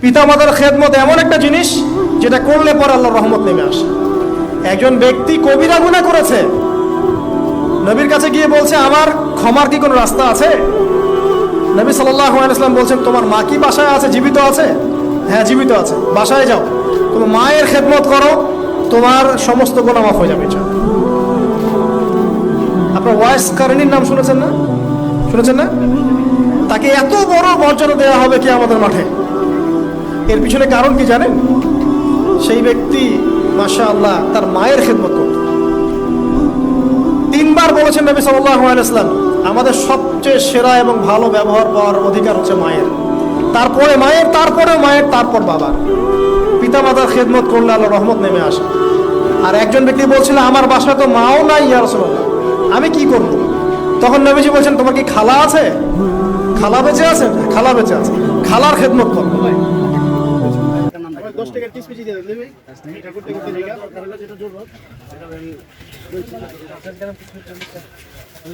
পিতামাতার খেদমত এমন একটা জিনিস যেটা করলে পর আল্লাহর রহমত নেমে আসে। একজন ব্যক্তি কবিরা গুণা করেছে। নবীর কাছে গিয়ে বলছে, আমার ক্ষমার কি কোনো রাস্তা আছে? নবী আলাইসলাম বলছেন, তোমার মা কি বাসায় আছে? জীবিত আছে? হ্যাঁ জীবিত আছে। বাসায় যাও। তুমি মায়ের খেদমত করো, তোমার সমস্ত গোনা মাফ হয়ে যাবে আপনার ওয়াইস কারণীর নাম শুনেছেন না? শুনেছেন না? তাকে এত বড় মর্যাদা দেওয়া হবে কি আমাদের মাঠে? এর পিছনে কারণ কি জানেন? সেই ব্যক্তি মাশা আল্লাহ তার মায়ের খেদমত করত। তিনবার বলেছেন নবী আলাইসলাম আমাদের সবচেয়ে সেরা এবং ভালো ব্যবহার পাওয়ার অধিকার হচ্ছে মায়ের। তারপরে মায়ের তারপরে মায়ের, তারপর বাবার। পিতা মাতার খেদমত করলে আল্লাহ রহমত নেমে আসে। আর একজন ব্যক্তি বলছিল, আমার বাসায় তো মাও নাই ইয়া আমি কি করব? তখন নবীজি বলছেন, তোমার কি খালা আছে? খালা বেঁচে আছে, খালা বেঁচে আছে। খালার খেদমত করো। দশ টাকার টিস পিছি দিয়ে দেবে? এটা করতে করতে জায়গা যেটা জোর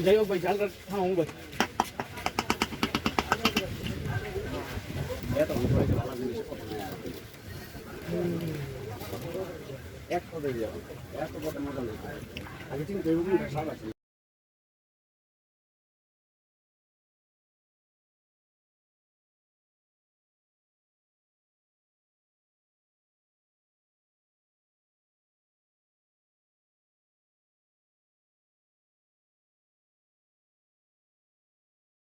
যাই হোক ভাই ঝালটা হ্যাঁ ভাই। এক পদে যাবে। এত পদে মজা নেই আগে সব আছে।